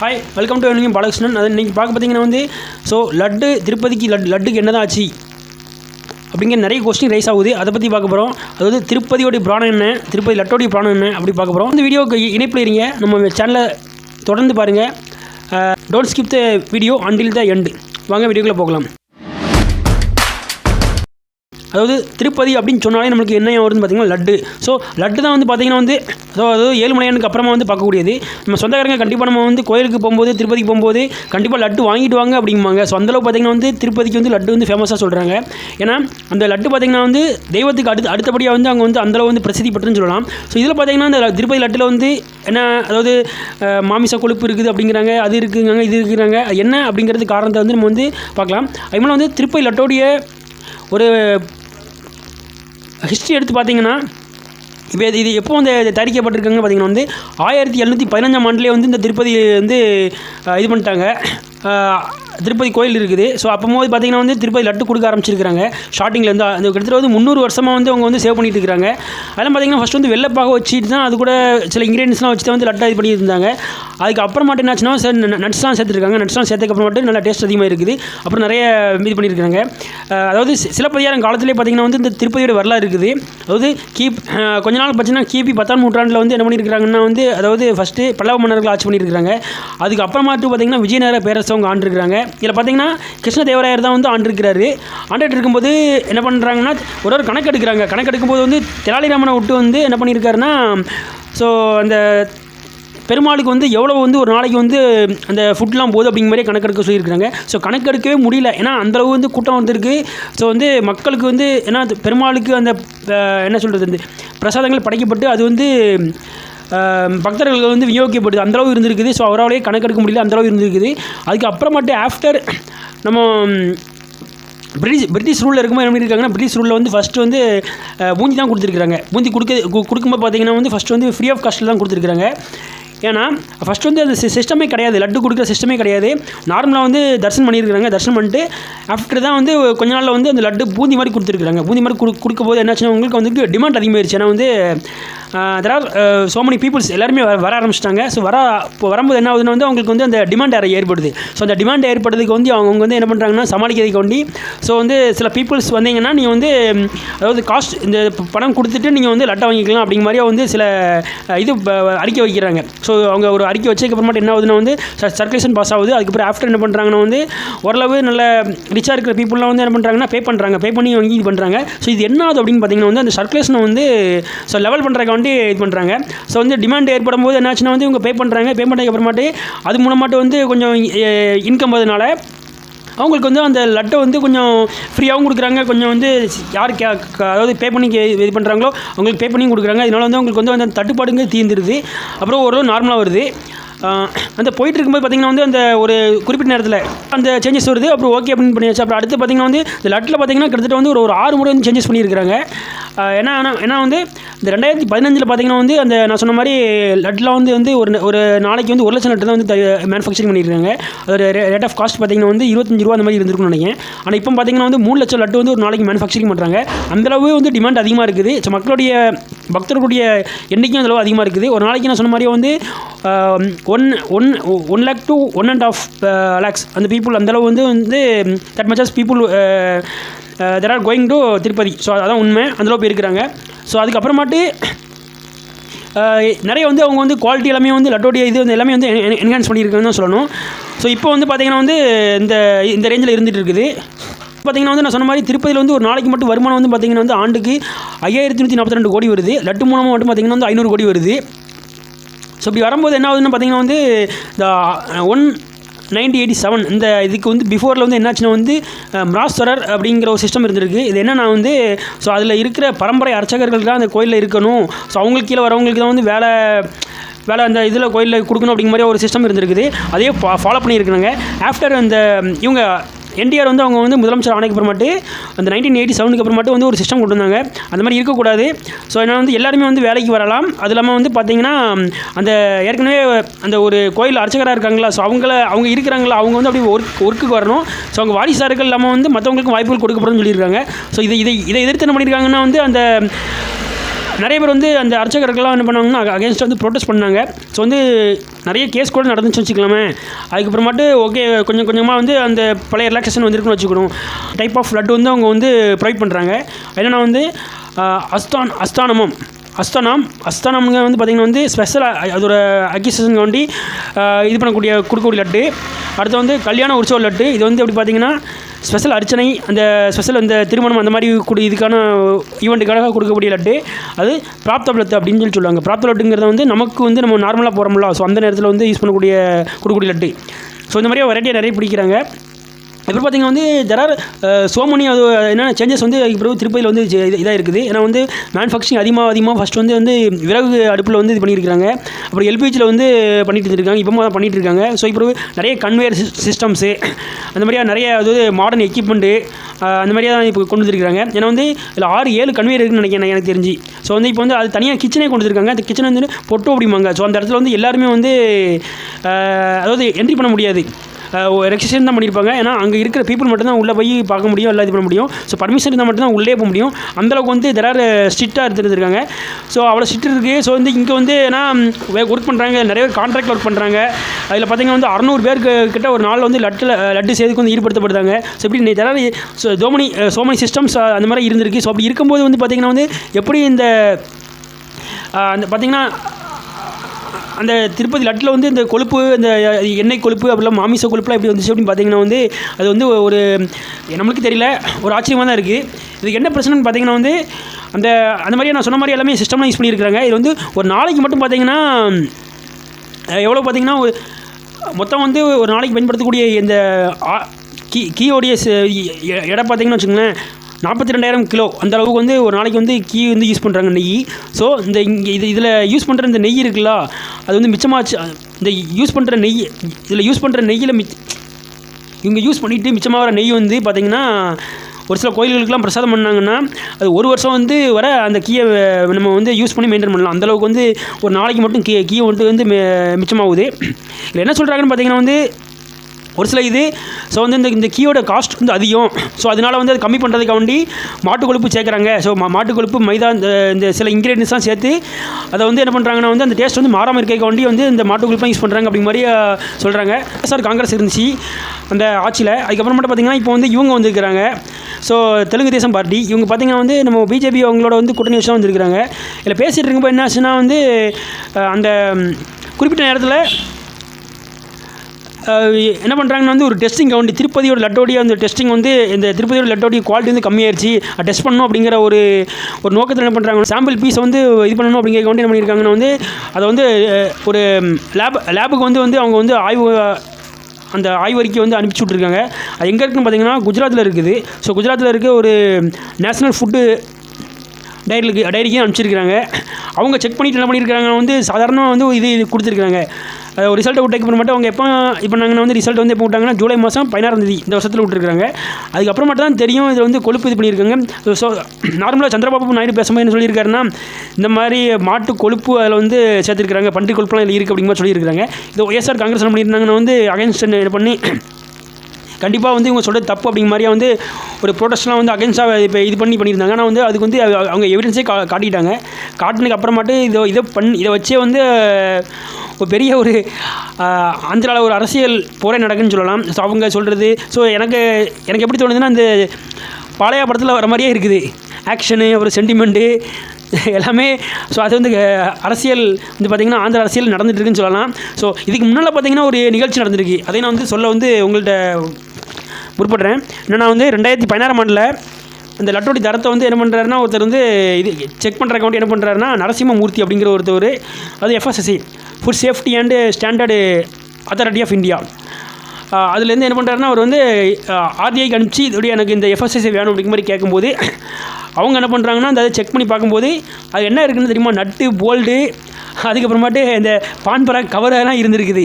Hi welcome to நீங்கள் பாலகிருஷ்ணன் அது நீங்கள் பார்க்க பார்த்தீங்கன்னா வந்து ஸோ லட்டு திருப்பதிக்கு லட் லட்டுக்கு என்ன ஆச்சு? அப்படிங்கிற நிறைய கொஸ்டின் ரைஸ் ஆகுது. அதை பற்றி பார்க்க போகிறோம் அதாவது திருப்பதியோடைய பிராணம் என்ன? திருப்பதி லட்டோடைய பிராணம் என்ன? அப்படி பார்க்க போகிறோம் இந்த வீடியோக்கு இணைப்பில் இருங்க. நம்ம சேனலை தொடர்ந்து பாருங்கள் don't skip the video until the end வாங்க வீடியோக்குள்ளே போகலாம். அதாவது திருப்பதி அப்படின்னு சொன்னாலே நம்மளுக்கு என்ன வருதுன்னு பார்த்தீங்கன்னா லட்டு. ஸோ லட்டு தான் வந்து பார்த்தீங்கன்னா வந்து அதாவது ஏழுமலையானுக்கு அப்புறமா வந்து பார்க்கக்கூடியது. நம்ம சொந்தக்காரங்க கண்டிப்பாக நம்ம வந்து கோயிலுக்கு போகும்போது திருப்பதிக்கு போகும்போது கண்டிப்பாக லட்டு வாங்கிட்டு வாங்க அப்படிம்பாங்க. ஸோ அந்தளவு பார்த்தீங்கன்னா வந்து திருப்பதிக்கு வந்து லட்டு வந்து ஃபேமஸாக சொல்கிறாங்க ஏன்னா அந்த லட்டு பார்த்தீங்கன்னா வந்து தெய்வத்துக்கு அடுத்து அடுத்தபடியாக வந்து அவங்க வந்து அந்தளவு வந்து பிரசித்தி பெற்றுன்னு சொல்லலாம். ஸோ இதில் பார்த்தீங்கன்னா இந்த திருப்பதி லட்டில் வந்து என்ன அதாவது மாமிச கொழுப்பு இருக்குது அப்படிங்கிறாங்க அது இருக்குங்க இது இருக்கிறாங்க என்ன அப்படிங்கிறது காரணத்தை வந்து நம்ம வந்து பார்க்கலாம். அதுமாதிரி வந்து திருப்பதி லட்டோடைய ஒரு ஹிஸ்ட்ரி எடுத்து பார்த்தீங்கன்னா இப்போ இது இது எப்போ வந்து இது தயாரிக்கப்பட்டிருக்காங்க பார்த்தீங்கன்னா வந்து ஆயிரத்தி எழுநூற்றி பதினஞ்சாம் ஆண்டுலேயே வந்து இந்த திருப்பதி வந்து இது பண்ணிட்டாங்க. திருப்பதி கோயில் இருக்குது. ஸோ அப்போது பார்த்தீங்கன்னா வந்து திருப்பதி லட்டு கொடுக்க ஆரம்பிச்சிருக்காங்க ஸ்டார்டிங்லேருந்து அந்த கிட்டத்தட்ட வந்து முந்நூறு வருஷமாக வந்து அவங்க வந்து சேவ் பண்ணிட்டு இருக்காங்க அதெல்லாம் பார்த்தீங்கன்னா ஃபஸ்ட் வந்து வெள்ளப்பாக வச்சுட்டு தான் அது கூட சில இன்க்ரீடியன்ஸ்லாம் வச்சு தான் வந்து லட்டாக இது பண்ணிட்டு இருந்தாங்க என்னாச்சுன்னா சார் நட்ஸ்லாம் சேர்த்துருக்காங்க நட்ஸ்லாம் சேர்த்துக்கு மட்டும் நல்லா டேஸ்ட் அதிகமாக இருக்குது. அப்புறம் நிறைய மீது பண்ணியிருக்காங்க. அதாவது சிலப்பதிகாரம் காலத்திலே பார்த்தீங்கன்னா வந்து இந்த திருப்பதியோட வரலாறு இருக்குது. அதாவது கீப் கொஞ்ச நாள் பார்த்தீங்கன்னா கிபி பத்தாம் நூற்றாண்டில் வந்து என்ன பண்ணியிருக்காங்கன்னா வந்து அதாவது ஃபஸ்ட்டு பல்லவ மன்னர்கள் ஆட்சி பண்ணியிருக்காங்க அதுக்கு மட்டும் பார்த்தீங்கன்னா விஜயநகர பேரரசு அவங்க ஆண்டிருக்கிறாங்க. இதில் பார்த்தீங்கன்னா கிருஷ்ணதேவராயர் தான் வந்து ஆண்டிருக்கிறாரு. ஆண்டுகிட்டு இருக்கும்போது என்ன பண்ணுறாங்கன்னா ஒரு ஒரு கணக்கு எடுக்கிறாங்க. கணக்கு எடுக்கும்போது வந்து தெலாலிராமனை விட்டு வந்து என்ன பண்ணியிருக்காருன்னா ஸோ அந்த பெருமாளுக்கு வந்து எவ்வளோ வந்து ஒரு நாளைக்கு வந்து அந்த ஃபுட்லாம் போகுது அப்படிங்கிற மாதிரி கணக்கெடுக்க சொல்லியிருக்காங்க ஸோ கணக்கெடுக்கவே முடியல. ஏன்னா அந்தளவு வந்து கூட்டம் வந்திருக்கு. ஸோ வந்து மக்களுக்கு வந்து ஏன்னா அது பெருமாளுக்கு அந்த என்ன சொல்கிறது வந்து பிரசாதங்கள் படைக்கப்பட்டு அது வந்து அஹ், பக்தர்களுக்கு வந்து விநியோகிக்கப்படுது. அந்தளவு இருந்திருக்குது. ஸோ அவராலேயே கணக்கெடுக்க முடியல. அந்தளவு இருந்திருக்குது. அதுக்கப்புறமாட்டு ஆஃப்டர் நம்ம பிரிட்டிஷ் பிரிட்டிஷ் ரூலில் இருக்கும்போது என்ன பண்ணியிருக்காங்கன்னா பிரிட்டிஷ் ரூலில் வந்து ஃபஸ்ட்டு வந்து பூந்தி தான் கொடுத்துருக்குறாங்க. பூந்தி கொடுக்க கு- கொடுக்கும்போது பார்த்தீங்கன்னா வந்து ஃபஸ்ட்டு வந்து ஃப்ரீ ஆஃப் காஸ்ட்டில் தான் கொடுத்துருக்குறாங்க. ஏன்னா ஃபஸ்ட் வந்து அந்த சிஸ்டமே கிடையாது. லட்டு கொடுக்குற சிஸ்டமே கிடையாது. நார்மலாக வந்து தரிசனம் பண்ணியிருக்கிறாங்க. தர்ஷன் பண்ணிட்டு ஆஃப்டர் தான் வந்து கொஞ்ச நாளில் வந்து அந்த லட்டு பூந்தி மாதிரி கொடுத்துருக்குறாங்க. பூந்தி மாதிரி கொடு கொடுக்கும் போது என்னாச்சுன்னா உங்களுக்கு வந்து டிமாண்ட் அதிகமாகிடுச்சு ஏன்னா வந்து there are so many peoples எல்லாருமே வர வர ஆரம்பிச்சிட்டாங்க. ஸோ வர இப்போ வரும்போது என்ன ஆகுதுன்னா வந்து அவங்களுக்கு வந்து அந்த டிமாண்ட் ஏற்படுது. ஸோ அந்த டிமாண்ட் ஏற்படுறதுக்கு வந்து அவங்க வந்து என்ன பண்ணுறாங்கன்னா சமாளிக்கிறதுக்கு வேண்டி ஸோ வந்து சில பீப்புள்ஸ் வந்தீங்கன்னா நீங்கள் வந்து அதாவது காஸ்ட் இந்த பணம் கொடுத்துட்டு நீங்கள் வந்து லட்டை வாங்கிக்கலாம் அப்படிங்கிற மாதிரியே வந்து சில இது அறிக்கை வைக்கிறாங்க. ஸோ அவங்க ஒரு அறிக்கை வச்சதுக்கப்புறமாட்டு என்ன ஆகுதுன்னா வந்து சர்க்குலேஷன் பாஸ் ஆகுது. அதுக்கப்புறம் ஆஃப்டர் என்ன பண்ணுறாங்கன்னா வந்து ஓரளவு நல்ல ரிச்சாக இருக்கிற பீப்புளெலாம் வந்து என்ன பண்ணுறாங்கன்னா பே பண்ணுறாங்க பே பண்ணி வாங்கி இது பண்ணுறாங்க ஸோ இது என்ன ஆகுது அப்படின்னு பார்த்தீங்கன்னா வந்து அந்த சர்க்குலேஷனை வந்து ஸோ லெவல் பண்ணுறதுக்கு வண்டி இது பண்ணுறாங்க ஸோ வந்து டிமாண்ட் ஏற்படும் போது என்னாச்சுன்னா வந்து இவங்க பே பண்ணுறாங்க பே பண்ணதுக்கு அப்புறமாட்டு அது மூலமாட்டு வந்து கொஞ்சம் இன்கம் வரதுனால அவங்களுக்கு வந்து அந்த லட்டை வந்து கொஞ்சம் ஃப்ரீயாகவும் கொடுக்குறாங்க. கொஞ்சம் வந்து யார் கே அதாவது பே பண்ணி கே- இது பண்ணுறாங்களோ அவங்களுக்கு பே பண்ணி கொடுக்குறாங்க. இதனால் வந்து அவங்களுக்கு வந்து அந்த தட்டுப்பாடுங்க தீர்ந்துருது. அப்புறம் ஒரு நார்மலாக வருது. அந்த போயிட்டு இருக்கும்போது பார்த்தீங்கன்னா வந்து அந்த ஒரு குறிப்பிட்ட நேரத்தில் அந்த சேஞ்சஸ் வருது அப்புறம் ஓகே அப்படின்னு பண்ணியாச்சு. அப்புறம் அடுத்து பார்த்தீங்கன்னா வந்து இந்த லட்டில் பார்த்தீங்கன்னா கிட்டத்தட்ட வந்து ஒரு ஒரு ஆறு முறை வந்து சேஞ்சஸ் பண்ணியிருக்கிறாங்க. ஏன்னா ஏன்னா வந்து இந்த ரெண்டாயிரத்தி பதினஞ்சில் பார்த்தீங்கன்னா வந்து அந்த நான் சொன்ன மாதிரி லட்டில் வந்து வந்து ஒரு ஒரு நாளைக்கு வந்து ஒரு லட்சம் லட்டு தான் வந்து மேனுஃபேக்சரிங் பண்ணியிருக்காங்க. அதோட ரேட் ஆஃப் காஸ்ட் பார்த்தீங்கன்னா வந்து இருபத்தஞ்சு ரூபா அந்த மாதிரி இருந்திருக்கும்னு நினைக்கிறேன். ஆனால் இப்போ பார்த்தீங்கன்னா வந்து மூணு லட்சம் லட்டு வந்து ஒரு நாளைக்கு மேனுஃபேக்சரிங் பண்ணுறாங்க அந்தளவு வந்து டிமாண்ட் அதிகமாக இருக்குது. ஸோ மக்களுடைய பக்தர்களுடைய எண்ணிக்கையும் அந்தளவு அதிகமாக இருக்குது. ஒரு நாளைக்கு நான் சொன்ன மாதிரியே வந்து one one one lakh to one and half lakhs அந்த பீப்புள் அந்தளவு வந்து வந்து that much as people there are going to Tirupati so அதான் உண்மை. அந்தளவு போய் இருக்கிறாங்க ஸோ அதுக்கப்புறமாட்டு uh, நிறைய வந்து அவங்க வந்து குவாலிட்டி எல்லாமே வந்து லட்டோடைய இது வந்து எல்லாமே வந்து என்ஹான்ஸ் பண்ணியிருக்காங்கன்னு தான் சொல்லணும். ஸோ இப்போ வந்து பார்த்தீங்கன்னா வந்து இந்த இந்த ரேஞ்சில் இருந்துகிட்டு இருக்குது. பார்த்தீங்கன்னா வந்து நான் சொன்ன மாதிரி திருப்பதியில் வந்து ஒரு நாளைக்கு மட்டும் வருமானம் வந்து பார்த்தீங்கன்னா வந்து ஆண்டுக்கு ஐயாயிரத்தி நூற்றி நாற்பத்தி ரெண்டு கோடி வருது. லட்டு மூலமாக மட்டும் பார்த்தீங்கன்னா வந்து ஐநூறு கோடி வருது. ஸோ இப்படி வரும்போது என்ன ஆகுதுன்னு பார்த்தீங்கன்னா வந்து இந்த ஒன் நைன்டி எயிட்டி செவன் இந்த இதுக்கு வந்து பிஃபோரில் வந்து என்னாச்சுன்னா வந்து uh, மிராஸ்வரர் அப்படிங்கிற ஒரு சிஸ்டம் இருந்திருக்கு. இது என்னென்னா வந்து ஸோ அதில் இருக்கிற பரம்பரை அர்ச்சகர்கள் தான் அந்த கோயிலில் இருக்கணும். ஸோ அவங்களுக்கு கீழே வரவங்களுக்கு தான் வந்து வேலை வேலை அந்த இதில் கோயிலில் கொடுக்கணும் அப்படிங்கிற மாதிரி ஒரு சிஸ்டம் இருந்திருக்குது. அதே ஃபாலோ பண்ணியிருக்கிறாங்க. ஆஃப்டர் அந்த இவங்க என்டிஆர் வந்து அவங்க வந்து முதலமைச்சர் ஆணைக்கு அப்புறமாட்டு அந்த நைன்டீன் எயிட்டி செவனுக்கு அப்புறமாட்டு வந்து ஒரு சிஸ்டம் கொண்டு வந்தாங்க அந்த மாதிரி இருக்கக்கூடாது. ஸோ என்ன வந்து எல்லாருமே வந்து வேலைக்கு வரலாம். அது இல்லாமல் வந்து பார்த்தீங்கன்னா அந்த ஏற்கனவே அந்த ஒரு கோயில் அர்ச்சகராக இருக்காங்களா? ஸோ அவங்கள அவங்க இருக்கிறாங்களா? அவங்க வந்து அப்படியே ஒர்க் ஒர்க்குக்கு வரணும். ஸோ அவங்க வாரிசார்கள் இல்லாமல் வந்து மற்றவங்களுக்கும் வாய்ப்புகள் கொடுக்கப்படும்னு சொல்லியிருக்காங்க. ஸோ இதை இதை இதை எதிர்த்து என்ன பண்ணியிருக்காங்கன்னா வந்து அந்த நிறைய பேர் வந்து அந்த அர்ச்சகர்கள்லாம் என்ன பண்ணாங்கன்னா அகேன்ஸ்ட் வந்து ப்ரொட்டஸ்ட் பண்ணாங்க. ஸோ வந்து நிறைய கேஸ் கூட நடந்துச்சு வச்சுக்கலாமே. அதுக்கப்புறமாட்டு ஓகே கொஞ்சம் கொஞ்சமாக வந்து அந்த பழைய ரிலாக்ஸேஷன் வந்துருக்குன்னு வச்சுக்கணும். டைப் ஆஃப் லட்டு வந்து அவங்க வந்து ப்ரொவைட் பண்ணுறாங்க என்னென்னா வந்து அஸ்தான் அஸ்தானமம். அஸ்தானம் அஸ்தானம்ங்க வந்து பார்த்திங்கன்னா வந்து ஸ்பெஷலாக அதோட அக்யூசேஷன் வேண்டி இது பண்ணக்கூடிய கொடுக்கக்கூடிய லட்டு. அடுத்து வந்து கல்யாண உற்சவ லட்டு. இது வந்து எப்படி பார்த்தீங்கன்னா ஸ்பெஷல் அர்ச்சனை அந்த ஸ்பெஷல் அந்த திருமணம் அந்த மாதிரி கொடு இதுக்கான ஈவெண்ட்டுக்காக கொடுக்கக்கூடிய லட்டு. அது பிராப்த லட்டு அப்படின்னு சொல்லி சொல்லுவாங்க. பிராப்த லட்டுங்கிறத வந்து நமக்கு வந்து நம்ம நார்மலாக போகிறோம்ல ஸோ அந்த நேரத்தில் வந்து யூஸ் பண்ணக்கூடிய கொடுக்கக்கூடிய லட்டு. ஸோ இந்த மாதிரியே வெரைட்டியாக நிறைய பிடிக்கிறாங்க. இப்போ பார்த்தீங்கன்னா வந்து தெர் ஆர் சோ அது என்னென்ன சேஞ்சஸ் வந்து அதுக்கு பிறகு திருப்பதியில் வந்து இதாக இருக்குது. ஏன்னா வந்து மேனுஃபேக்சரிங் அதிகமாக அதிகமாக ஃபஸ்ட் வந்து வந்து விறகு அடுப்பில் வந்து இது பண்ணியிருக்காங்க அப்புறம் எல்பிஜியில் வந்து பண்ணிட்டு இருக்காங்க. இப்போ தான் பண்ணிட்டு இருக்காங்க. ஸோ இப்போ நிறைய கன்வேயர் சிஸ்டம்ஸு அந்த மாதிரியா நிறைய அதாவது மாடர்ன் எக்யூப்மெண்ட்டு அந்த மாதிரியாக தான் இப்போ கொண்டு வந்திருக்காங்க ஏன்னா வந்து இதில் ஆறு ஏழு கன்வேயர் இருக்குன்னு நினைக்கிறேன் எனக்கு தெரிஞ்சு. ஸோ வந்து இப்போ வந்து அது தனியாக கிச்சனே கொண்டு வந்துருக்காங்க. அந்த கிச்சனை வந்து பொட்டோ அப்படிம்பாங்க. ஸோ அந்த இடத்துல வந்து எல்லாருமே வந்து அதாவது என்ட்ரி பண்ண முடியாது. ரெஜிஸ்ட்ரேஷன் தான் பண்ணியிருப்பாங்க. ஏன்னா அங்கே இருக்கிற பீப்புள் மட்டும்தான் உள்ளே போய் பார்க்க முடியும் எல்லாம் இது பண்ண முடியும். ஸோ பர்மிஷன் இருந்தால் மட்டும்தான் உள்ளே போக முடியும். அந்தளவுக்கு வந்து தெரார் ஸ்ட்ரிக்டாக எடுத்துருந்துருக்காங்க ஸோ அவ்வளோ ஸ்ட்ரிக்ட் இருக்குது ஸோ வந்து இங்கே வந்து ஏன்னா ஒர்க் பண்ணுறாங்க நிறைய பேர் கான்ட்ராக்ட் ஒர்க் பண்ணுறாங்க அதில் பார்த்தீங்கன்னா வந்து அறநூறு பேருக்கு கிட்ட ஒரு நாளில் வந்து லட்டில் லட்டு செய்துக்கு வந்து ஈடுபடுத்தப்படுறாங்க. ஸோ இப்படி தெரார் ஸோ தோமணி சோமணி சிஸ்டம்ஸ் அந்த மாதிரி இருந்திருக்கு. ஸோ அப்படி இருக்கும்போது வந்து பார்த்திங்கன்னா வந்து எப்படி இந்த அந்த பார்த்திங்கன்னா அந்த திருப்பதி லட்டில் வந்து இந்த கொழுப்பு இந்த எண்ணெய் கொழுப்பு அப்படிலாம் மாமிச கொழுப்புலாம் எப்படி வந்துச்சு அப்படின்னு பார்த்தீங்கன்னா வந்து அது வந்து ஒரு நம்மளுக்கு தெரியல ஒரு ஆச்சரியமாக தான் இருக்குது இதுக்கு என்ன பிரச்சனைன்னு பார்த்தீங்கன்னா வந்து அந்த அந்த மாதிரியே நான் சொன்ன மாதிரி எல்லாமே சிஸ்டம்லாம் யூஸ் பண்ணியிருக்காங்க இது வந்து ஒரு நாளைக்கு மட்டும் பார்த்தீங்கன்னா எவ்வளோ பார்த்தீங்கன்னா ஒரு மொத்தம் வந்து ஒரு நாளைக்கு பயன்படுத்தக்கூடிய இந்த கீ கீயோடைய இடம் பார்த்தீங்கன்னா வச்சுக்கோங்களேன் எடை பார்த்தீங்கன்னு வச்சுங்களேன் நாற்பத்தி ரெண்டாயிரம் கிலோ. அந்த அளவுக்கு வந்து ஒரு நாளைக்கு வந்து கீ வந்து யூஸ் பண்ணுறாங்க நெய். ஸோ இந்த இங்கே இது இதில் யூஸ் பண்ணுற இந்த நெய் இருக்குல்ல அது வந்து மிச்சமாச்சு. இந்த யூஸ் பண்ணுற நெய் இதில் யூஸ் பண்ணுற நெய்யில் மிச் இவங்க யூஸ் பண்ணிவிட்டு மிச்சமாகிற நெய் வந்து பார்த்திங்கன்னா ஒரு சில கோயில்களுக்கெல்லாம் பிரசாதம் பண்ணாங்கன்னா அது ஒரு வருஷம் வந்து வர அந்த கீயை நம்ம வந்து யூஸ் பண்ணி மெயின்டைன் பண்ணலாம். அந்தளவுக்கு வந்து ஒரு நாளைக்கு மட்டும் கீ கீ வந்து வந்து மிச்சமாகுது. இதில் என்ன சொல்கிறாங்கன்னு பார்த்தீங்கன்னா வந்து ஒரு சில இது ஸோ வந்து இந்த இந்த கீயோட காஸ்ட் வந்து அதிகம். ஸோ அதனால் வந்து அது கம்மி பண்ணுறதுக்கு வண்டி மாட்டு கொழுப்பு சேர்க்குறாங்க. ஸோ மா மாட்டு கொழுப்பு மைதா இந்த இந்த சில இன்க்ரீடியன்ஸ்லாம் சேர்த்து அதை வந்து என்ன பண்ணுறாங்கன்னா வந்து அந்த டேஸ்ட் வந்து மாறாமல் இருக்க வண்டி வந்து இந்த மாட்டு கொழுப்பெலாம் யூஸ் பண்ணுறாங்க அப்படி மாதிரி சொல்கிறாங்க சார் காங்கிரஸ் இருந்துச்சு அந்த ஆட்சியில். அதுக்கப்புறம் மட்டும் பார்த்தீங்கன்னா இப்போ வந்து இவங்க வந்துருக்கிறாங்க. ஸோ தெலுங்கு தேசம் பார்ட்டி இவங்க பார்த்தீங்கன்னா வந்து நம்ம பிஜேபி அவங்களோட வந்து கூட்டணி வச்சு தான் வந்திருக்கிறாங்க. இதில் பேசிகிட்டு இருக்கும்போது என்ன ஆச்சுன்னா வந்து அந்த குறிப்பிட்ட நேரத்தில் என்ன பண்ணுறாங்கன்னா வந்து ஒரு டெஸ்டிங் கவுண்டி திருப்பதியோட லட்டோடைய அந்த டெஸ்டிங் வந்து இந்த திருப்பதியோட லட்டோடைய குவாலிட்டி வந்து கம்மியாயிருச்சு. டெஸ்ட் பண்ணணும் அப்படிங்கிற ஒரு ஒரு நோக்கத்தில் என்ன பண்ணுறாங்க சாம்பிள் பீஸை வந்து இது பண்ணணும் அப்படிங்கிற கவுண்டி என்ன பண்ணியிருக்காங்கன்னா வந்து அதை வந்து ஒரு லேப் லேபுக்கு வந்து வந்து அவங்க வந்து ஆய்வு அந்த ஆய்வறிக்கை வந்து அனுப்பிச்சி விட்ருக்காங்க அது எங்கே இருக்குன்னு பார்த்தீங்கன்னா குஜராத்தில் இருக்குது. ஸோ குஜராத்தில் இருக்க ஒரு நேஷ்னல் ஃபுட்டு டைரிக்கு டைரிக்கு அனுப்பிச்சிருக்கிறாங்க. அவங்க செக் பண்ணிட்டு என்ன பண்ணியிருக்காங்க வந்து சாதாரணமாக வந்து இது இது கொடுத்துருக்காங்க ரிசல்ட்டை விட்டதுக்கு அப்புறம் மட்டும் அவங்க எப்போ இப்போ நாங்கள் வந்து ரிசல்ட் வந்து எப்போ விட்டாங்கன்னா ஜூலை மாதம் பதினாறாம் தேதி இந்த வருஷத்தில் விட்டுருக்காங்க. அதுக்கப்புறம் மட்டும் தான் தெரியும் இதில் வந்து கொழுப்பு இது பண்ணியிருக்காங்க. ஸோ நார்மலாக சந்திரபாபு நாயுடு பேசும்போது என்ன சொல்லியிருக்காருன்னா இந்த மாதிரி மாட்டு கொழுப்பு அதில் வந்து சேர்த்துருக்காங்க பன்றி கொழுப்புலாம் இதில் இருக்குது அப்படிங்கிற மாதிரி சொல்லியிருக்காங்க இது ஒய்எஸ்ஆர் காங்கிரஸ் என்ன பண்ணியிருந்தாங்கன்னா வந்து அகைன்ஸ்ட் இது பண்ணி கண்டிப்பாக வந்து இவங்க சொல்கிறது தப்பு அப்படிங்கிற மாதிரியே வந்து ஒரு ப்ரொடெஸ்ட்லாம் வந்து அகென்ஸ்டாக இப்போ இது பண்ணி பண்ணியிருந்தாங்க. ஆனால் வந்து அதுக்கு வந்து அவங்க எவிடன்ஸே கா காட்டிட்டாங்க. காட்டினதுக்கு அப்புறமாட்டு இதை இதை பண்ணி இதை வச்சே வந்து ஒரு பெரிய ஒரு ஆந்திராவில் ஒரு அரசியல் போரே நடக்குன்னு சொல்லலாம். ஸோ அவங்க சொல்கிறது ஸோ எனக்கு எனக்கு எப்படி தோணுதுன்னா அந்த பாளையா படத்தில் வர மாதிரியே இருக்குது. ஆக்ஷனு ஒரு சென்டிமெண்ட்டு எல்லாமே. ஸோ அது வந்து அரசியல் வந்து பார்த்திங்கன்னா ஆந்திர அரசியல் நடந்துட்டு இருக்குன்னு சொல்லலாம். ஸோ இதுக்கு முன்னால் பார்த்தீங்கன்னா ஒரு நிகழ்ச்சி நடந்திருக்கு. அதை நான் வந்து சொல்ல வந்து உங்கள்கிட்ட முற்படுறேன் நான் வந்து ரெண்டாயிரத்தி பதினாறாம் ஆண்டில் அந்த லட்டோடி தரத்தை வந்து என்ன பண்ணுறாருன்னா ஒருத்தர் வந்து இது செக் பண்ணுற அக்கௌண்ட் என்ன பண்ணுறாருன்னா நரசிம்மமூர்த்தி அப்படிங்கிற ஒருத்தர். அது FSSC food safety and standard authority of India அதுலேருந்து என்ன பண்ணுறாருன்னா அவர் வந்து ஆர்டிஐக்கு அனுப்பிச்சு இதோடைய எனக்கு இந்த எஃப்எஸ்எஸ்சி வேணும் அப்படிங்கிற மாதிரி கேட்கும்போது அவங்க என்ன பண்ணுறாங்கன்னா அந்த அதை செக் பண்ணி பார்க்கும்போது அது என்ன இருக்குன்னு தெரியுமா? நட்டு போல்டு அதுக்கப்புறமாட்டு இந்த பான்பரா கவர் எல்லாம் இருந்திருக்குது.